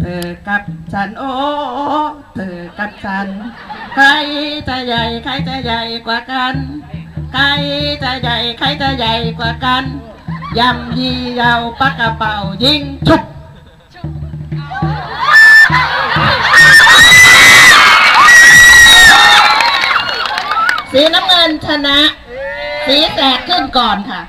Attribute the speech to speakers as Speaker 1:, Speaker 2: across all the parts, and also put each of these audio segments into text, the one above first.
Speaker 1: เธอกับฉันโอ้เธอกับฉัน ใครจะใหญ่ใครจะใหญ่กว่ากัน ใครจะใหญ่ใครจะใหญ่กว่ากันยำยีเยาปักกระเป๋ายิงชุบสีน้ำเงินชนะ สีแตกขึ้นก่อนค่ะ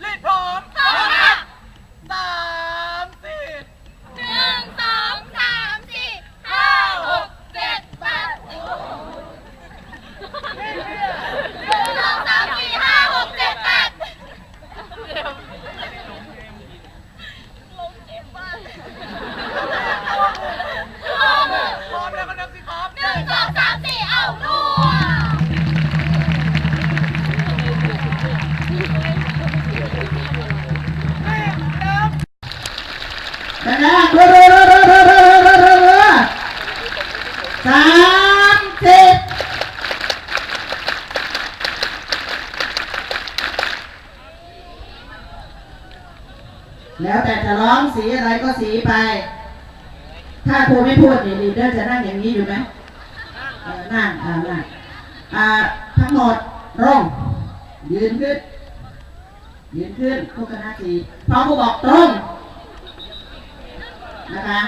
Speaker 2: Lead on! สามสิบ
Speaker 3: แล้
Speaker 2: ว
Speaker 1: แต่จะร้องสีอะไรก็สีไป ถ้าครูไม่พูดนี่ลีดเดอร์จะนั่งอย่างนี้อยู่ไหมเออนั่งอ่านั่งอ่าทั้งหมดร่งยืนขึ้น ยืนขึ้นทุกคณะสีพร้อมครูบอกตรงนะคะ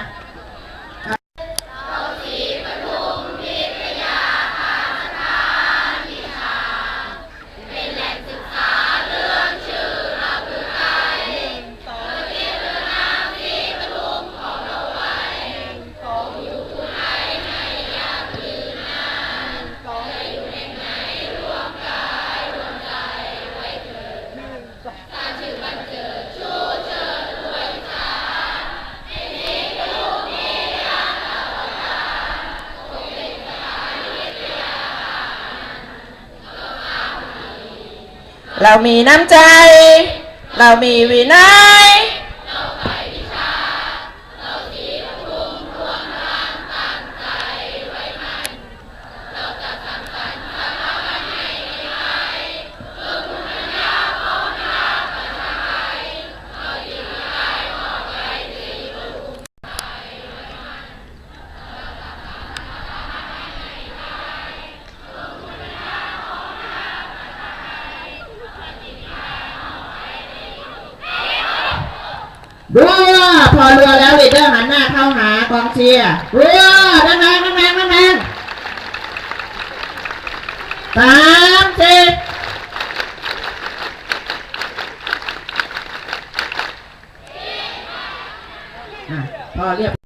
Speaker 1: เรามีน้ำใจ เรามีวินัย รัวพอเรือแล้วลีดเดอร์หันหน้าเข้าหากองเชียร์รัวดังแรงดังแรงดังแรงสามสิบพอเรียบ